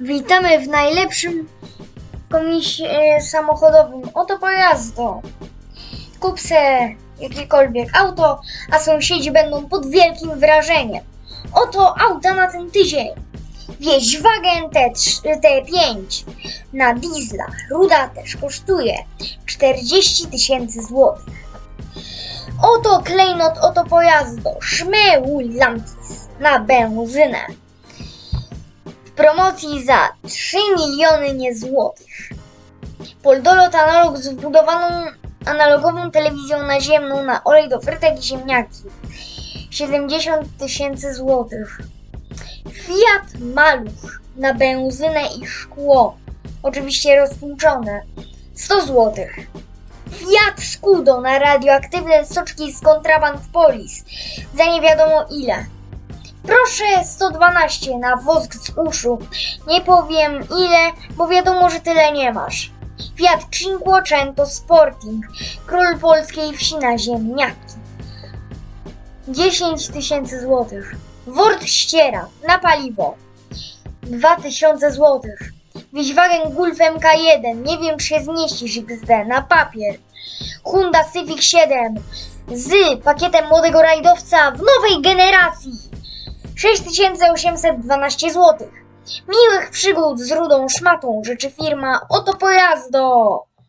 Witamy w najlepszym komisie samochodowym. Oto pojazdo. Kup se jakiekolwiek auto, a sąsiedzi będą pod wielkim wrażeniem. Oto auta na ten tydzień. Wieź Wagen T3, T5 na dieslach. Ruda też kosztuje 40 tysięcy złotych. Oto klejnot, oto pojazdo. Szmeulantis na benzynę. Promocji za 3 miliony niezłotych. Poldolot analog z wbudowaną analogową telewizją naziemną na olej do frytek i ziemniaki. 70 tysięcy złotych. Fiat Maluch na benzynę i szkło. Oczywiście roztłuczone. 100 złotych. Fiat Scudo na radioaktywne soczki z kontraband polis. Za nie wiadomo ile. Proszę 112 na wosk z uszu. Nie powiem ile, bo wiadomo, że tyle nie masz. Fiat Cinquecento Sporting. Król polskiej wsi na ziemniaki. 10 tysięcy złotych. Wort ściera na paliwo. 2000 złotych. Wiśwagen Gulf MK1. Nie wiem, czy się zmieścisz XD. Na papier. Honda Civic 7 z pakietem młodego rajdowca w nowej generacji. 6812 zł. Miłych przygód z rudą szmatą życzy firma Oto Pojazdo.